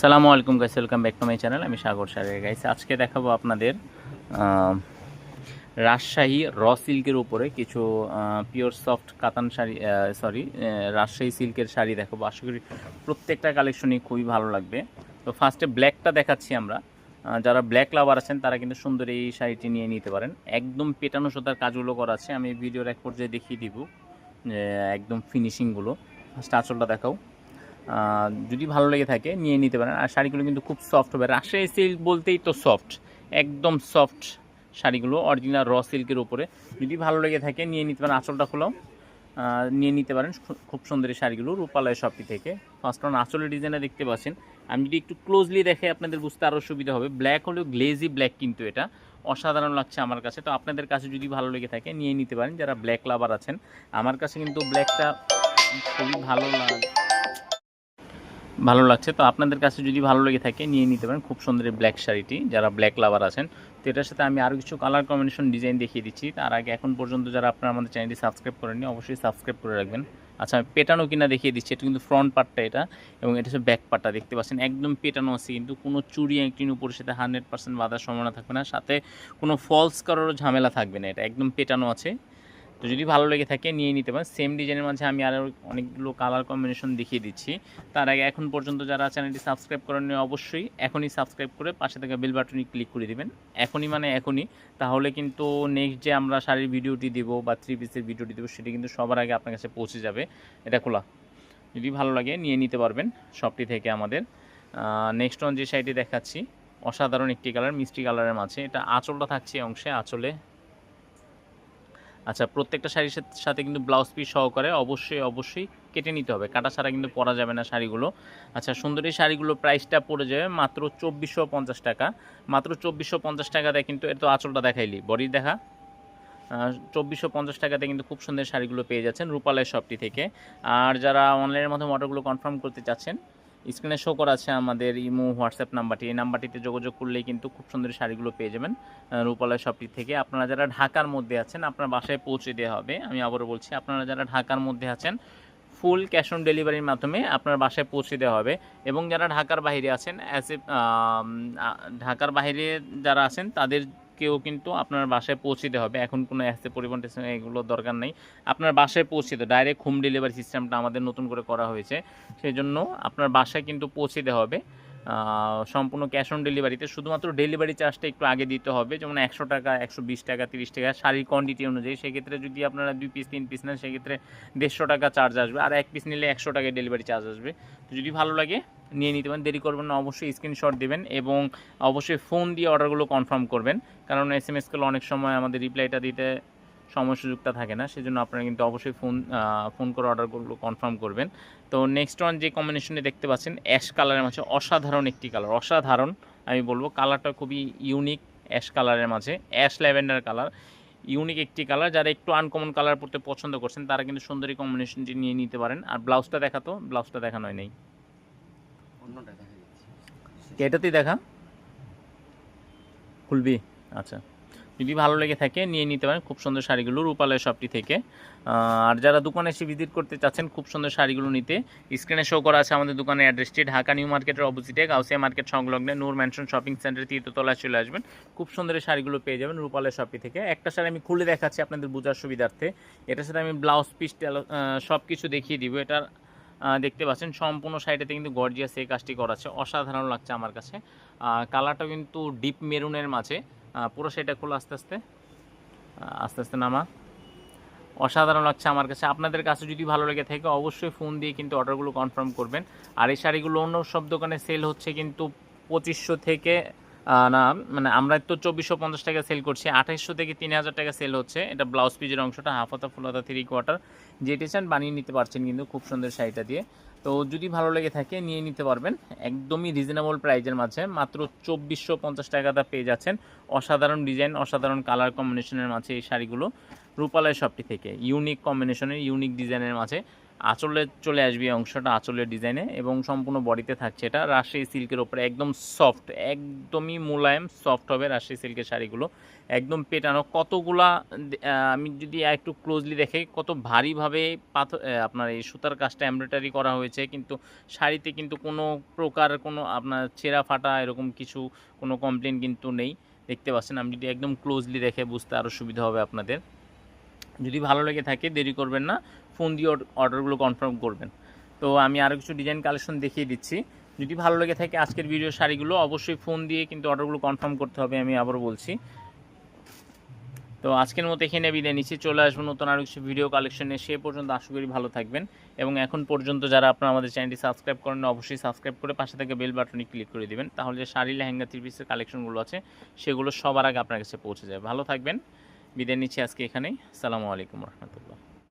সালামু আলাইকুম guys welcome back to my channel আমি সাগর সারের গাইস আজকে দেখাবো আপনাদের রাজশাহী র সিল্কের উপরে কিছু পিওর সফট কাতান শাড়ি সরি রাজশাহী সিল্কের শাড়ি দেখাবো। আশা করি প্রত্যেকটা কালেকশনই খুবই ভালো লাগবে। তো ফার্স্টে ব্ল্যাকটা দেখাচ্ছি আমরা। যারা ব্ল্যাক লাভার আছেন, তারা কিন্তু সুন্দর এই শাড়িটি নিয়ে নিতে পারেন। একদম পেটানো সুতার কাজগুলো করা আছে। আমি ভিডিওর এক পর্যায়ে দেখিয়ে দিব একদম ফিনিশিংগুলো ফার্স্ট আঁচলটা দেখাও। যদি ভালো লেগে থাকে, নিয়ে নিতে পারেন। আর শাড়িগুলো কিন্তু খুব সফট হবে। রাজশাহী সিল্ক বলতেই তো সফট একদম সফট শাড়িগুলো অরিজিনাল র সিল্কের উপরে। যদি ভালো লেগে থাকে, নিয়ে নিতে পারেন। আঁচলটা খোলাও নিয়ে নিতে পারেন। খুব সুন্দর এই শাড়িগুলো রূপালয় শপটি থেকে। ফার্স্ট অন আঁচলের ডিজাইনে দেখতে পাচ্ছেন। আমি যদি একটু ক্লোজলি দেখে আপনাদের বুঝতে আরও সুবিধা হবে। ব্ল্যাক হলেও গ্লেজি ব্ল্যাক কিন্তু এটা। অসাধারণ লাগছে আমার কাছে। তো আপনাদের কাছে যদি ভালো লেগে থাকে, নিয়ে নিতে পারেন। যারা ব্ল্যাক লাভার আছেন, আমার কাছে কিন্তু ব্ল্যাকটা খুবই ভালো লাগে ভালো লাগছে। তো আপনাদের কাছে যদি ভালো লেগে থাকে, নিয়ে নিতে পারেন। খুব সুন্দর এই ব্ল্যাক শাড়িটি, যারা ব্ল্যাক লাভার আছেন। তো এটার সাথে আমি আরও কিছু কালার কম্বিনেশন ডিজাইন দেখিয়ে দিচ্ছি। তার আগে এখন পর্যন্ত যারা আপনারা আমাদের চ্যানেলটি সাবস্ক্রাইব করেননি, অবশ্যই সাবস্ক্রাইব করে রাখবেন। আচ্ছা আমি পেটানো কিনা দেখিয়ে দিচ্ছি। এটা কিন্তু ফ্রন্ট পার্টটা এটা, এবং এটা হচ্ছে ব্যাক পার্টটা দেখতে পাচ্ছেন, একদম পেটানো আছে, কিন্তু কোনো চুরি একটির উপরে সাথে হান্ড্রেড পার্সেন্ট বাঁধার সম্ভাবনা থাকবে না। সাথে কোনো ফলস কারোর ঝামেলা থাকবে না এটা। একদম পেটানো আছে। তো যদি ভালো লেগে থাকে, নিয়ে নিতে পারেন। সেম ডিজাইনের মাঝে আমি আরও অনেকগুলো কালার কম্বিনেশন দেখিয়ে দিচ্ছি। তার আগে এখন পর্যন্ত যারা চ্যানেলটি সাবস্ক্রাইব করেননি, অবশ্যই এখনই সাবস্ক্রাইব করে পাশে থাকা বেল বাটনে ক্লিক করে দিবেন। এখনই মানে এখনই। তাহলে কিন্তু নেক্সট যে আমরা শাড়ির ভিডিওটি দেব বা থ্রি পিসের ভিডিওটি দেবো, সেটি কিন্তু সবার আগে আপনার কাছে পৌঁছে যাবে। এটা খোলা। যদি ভালো লাগে, নিয়ে নিতে পারবেন শপটি থেকে আমাদের। নেক্সট অন যে শাড়িটি দেখাচ্ছি, অসাধারণ একটি কালার মিষ্টি কালারের মাঝে। এটা আঁচলটা থাকছে অংশে, আঁচলে আচ্ছা প্রত্যেকটা শাড়ির সাথে- কিন্তু ব্লাউজ পিস সহকারে অবশ্যই অবশ্যই কেটে নিতে হবে। কাটা ছাড়া কিন্তু পরা যাবে না শাড়িগুলো। আচ্ছা সুন্দরী শাড়িগুলো প্রাইসটা পড়ে যাবে মাত্র চব্বিশশো পঞ্চাশ টাকা। মাত্র চব্বিশশো পঞ্চাশ টাকাতে কিন্তু এর তো আঁচলটা দেখাইলি। বডি দেখা। চব্বিশশো পঞ্চাশ টাকাতে কিন্তু খুব সুন্দর শাড়িগুলো পেয়ে যাচ্ছেন রূপালয় শপটি থেকে। আর যারা অনলাইনের মাধ্যমে অর্ডারগুলো কনফার্ম করতে চাচ্ছেন স্ক্রিনে শো করা আছে আমাদের ইমো হোয়াটসঅ্যাপ নাম্বারটি। এই নাম্বারটিতে যোগাযোগ করলেই কিন্তু খুব সুন্দর শাড়িগুলো পেয়ে যাবেন রূপালয় শপটি থেকে। আপনারা যারা ঢাকার মধ্যে আছেন, আপনার বাসায় পৌঁছে দেওয়া হবে। আমি আবারও বলছি, আপনারা যারা ঢাকার মধ্যে আছেন ফুল ক্যাশ অন ডেলিভারির মাধ্যমে আপনার বাসায় পৌঁছে দেওয়া হবে। এবং যারা ঢাকার বাইরে আছেন অ্যাজ এ ঢাকার বাইরে যারা আছেন তাদেরকেও কিন্তু আপনার বাসায় পৌঁছে দেওয়া হবে। এখন কোনো অ্যাসে পরিবহন টেশন এগুলো দরকার নেই। আপনার বাসায় পৌঁছে দেওয়া ডাইরেক্ট হোম ডেলিভারি সিস্টেমটা আমাদের নতুন করে করা হয়েছে। সেই জন্য আপনার বাসায় কিন্তু পৌঁছে দেওয়া হবে। সম্পূর্ণ ক্যাশ অন ডেলিভারিতে শুধুমাত্র ডেলিভারি চার্জটা একটু আগে দিতে হবে, যেমন একশো টাকা, একশো বিশ টাকা, তিরিশ টাকা, শাড়ির কোয়ান্টিটি অনুযায়ী। সেক্ষেত্রে যদি আপনারা দুই পিস তিন পিস নেন, সেক্ষেত্রে দেড়শো টাকা চার্জ আসবে। আর এক পিস নিলে একশো টাকায় ডেলিভারি চার্জ আসবে। তো যদি ভালো লাগে, নিয়ে নিতে পারেন। দেরি করবেন না, অবশ্যই স্ক্রিনশট দেবেন এবং অবশ্যই ফোন দিয়ে অর্ডারগুলো কনফার্ম করবেন। কারণ এস এম এস করলে অনেক সময় আমাদের রিপ্লাইটা দিতে সময় সুযোগটা থাকে না সেজন্য আপনারা কিন্তু অবশ্যই ফোন ফোন করে অর্ডারগুলো কনফার্ম করবেন। তো নেক্সট ওয়ান যে কম্বিনেশনে দেখতে পাচ্ছেন অ্যাশ কালারের মাঝে অসাধারণ একটি কালার অসাধারণ। আমি বলব কালারটা খুবই ইউনিক অ্যাশ কালারের মাঝে অ্যাশ ল্যাভেন্ডার কালার ইউনিক একটি কালার যারা একটু আনকমন কালার পড়তে পছন্দ করছেন তারা কিন্তু সুন্দরী কম্বিনেশনটি নিয়ে নিতে পারেন। আর ব্লাউজটা দেখাতো ব্লাউজটা দেখানো হয় নেই। এটাতেই দেখা? খুলবি? আচ্ছা। যদি ভালো লেগে থাকে, নিয়ে নিতে পারেন। খুব সুন্দর শাড়িগুলো রূপালয় শপটি থেকে। আর যারা দোকানে এসে ভিজিট করতে চাচ্ছেন, খুব সুন্দর শাড়িগুলো নিতে। স্ক্রিনে শো করা আছে আমাদের দোকানের অ্যাড্রেসটি ঢাকা নিউ মার্কেটের অপোজিটে গাউসিয়া মার্কেট সংলগ্নে নূর ম্যানশন শপিং সেন্টার তৃতীয়তলায় চলে আসবেন। খুব সুন্দর শাড়িগুলো পেয়ে যাবেন রূপালয় শপটি থেকে। একটা শাড়ি আমি খুলে দেখাচ্ছি আপনাদের বোঝার সুবিধার্থে। এটার সাথে আমি ব্লাউজ পিস সব কিছু দেখিয়ে দিব। এটার দেখতে পাচ্ছেন, সম্পূর্ণ সাইডেতে কিন্তু গর্জিয়াস এই কাজটি করা আছে। অসাধারণ লাগছে আমার কাছে। কালারটা কিন্তু ডিপ মেরুনের মাঝে। পুরো সেটা খোলো আস্তে আস্তে আস্তে আস্তে নামা। অসাধারণ লাগছে আমার কাছে। আপনাদের কাছে যদি ভালো লেগে থাকে, অবশ্যই ফোন দিয়ে কিন্তু অর্ডারগুলো কনফার্ম করবেন। আর এই শাড়িগুলো অন্য সব দোকানে সেল হচ্ছে কিন্তু পঁচিশশো থেকে না মানে আমরা তো চব্বিশশো পঞ্চাশ টাকা সেল করছি। আঠাইশশো থেকে তিন হাজার টাকা সেল হচ্ছে। এটা ব্লাউজ পিজের অংশটা হাফ হাতা ফুল হাতা থ্রি কোয়ার্টার যেটি চান বানিয়ে নিতে পারছেন কিন্তু খুব সুন্দর শাড়িটা দিয়ে। তো যদি ভালো লেগে থাকে, নিয়ে নিতে পারবেন। একদমই রিজনেবল প্রাইজের মাঝে। মাত্র চব্বিশশো পঞ্চাশ টাকাটা পেয়ে যাচ্ছেন। অসাধারণ ডিজাইন অসাধারণ কালার কম্বিনেশনের মাঝে এই শাড়িগুলো। রূপালয় শপটি থেকে। ইউনিক কম্বিনেশনের ইউনিক ডিজাইনের মাঝে। আঁচলে চলে আসবে অংশটা, আঁচলের ডিজাইনে এবং সম্পূর্ণ বডিতে থাকছে এটা। রাজশাহী সিল্কের ওপরে একদম সফট একদমই মোলায়েম সফট হবে রাজশাহী সিল্কের শাড়িগুলো। একদম পেটানো কতগুলা আমি যদি একটু ক্লোজলি দেখে, কত ভারীভাবে পাথর আপনার এই সুতার কাজটা এমব্রয়ডারি করা হয়েছে। কিন্তু শাড়িতে কিন্তু কোনো প্রকার কোনো আপনার ছেঁড়া ফাটা এরকম কিছু, কোনো কমপ্লেন কিন্তু নেই। দেখতে পাচ্ছেন, আমি যদি একদম ক্লোজলি দেখে বুঝতে আরও সুবিধা হবে আপনাদের। যদি ভালো লেগে থাকে, দেরি করবেন না। ফোন দিয়ে অর্ডারগুলো কনফার্ম করবেন। তো আমি আরও কিছু ডিজাইন কালেকশন দেখিয়ে দিচ্ছি। যদি ভালো লেগে থাকে আজকের ভিডিও শাড়িগুলো, অবশ্যই ফোন দিয়ে কিন্তু অর্ডারগুলো কনফার্ম করতে হবে, আমি আবারও বলছি। তো আজকের মতো এখানে বিদায় নিচ্ছি। চলে আসব নতুন আরও কিছু ভিডিও কালেকশনে সে পর্যন্ত আশা করি ভালো থাকবেন। এবং এখন পর্যন্ত যারা আপনারা আমাদের চ্যানেলটি সাবস্ক্রাইব করেন অবশ্যই সাবস্ক্রাইব করে পাশে থেকে বেল বাটনে ক্লিক করে দিবেন। তাহলে যে শাড়ি, লেহেঙ্গা থ্রি পিসের কালেকশনগুলো আছে, সেগুলো সবার আগে আপনার কাছে পৌঁছে যায়। ভালো থাকবেন। বিদায় নিচ্ছি আজকে এখানেই। সালামু আলাইকুম রহমতুল্লাহ।